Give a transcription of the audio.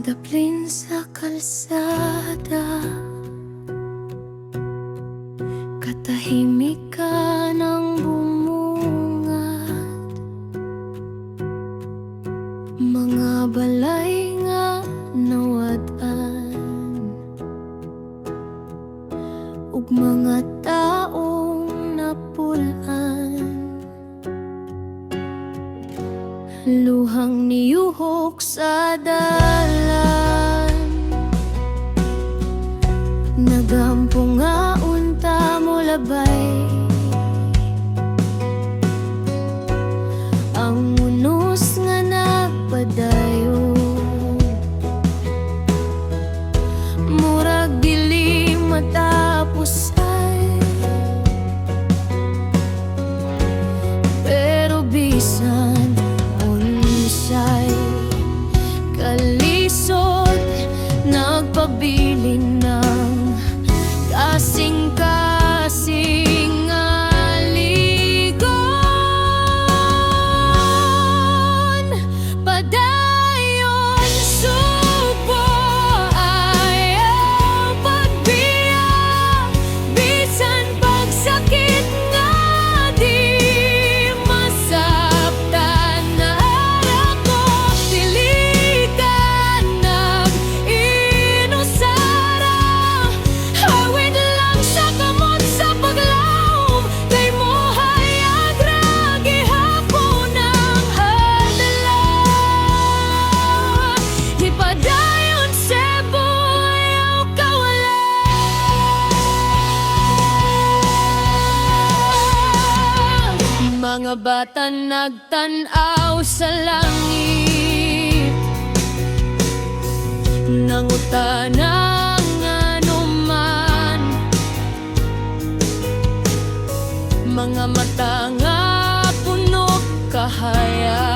Nadaplin sa kalsada. Katahimikan Luhang niyuhok sa dalan Mga bata nagtanaw sa langit. Nanguta ng anuman. Mga mata nga puno kahayag.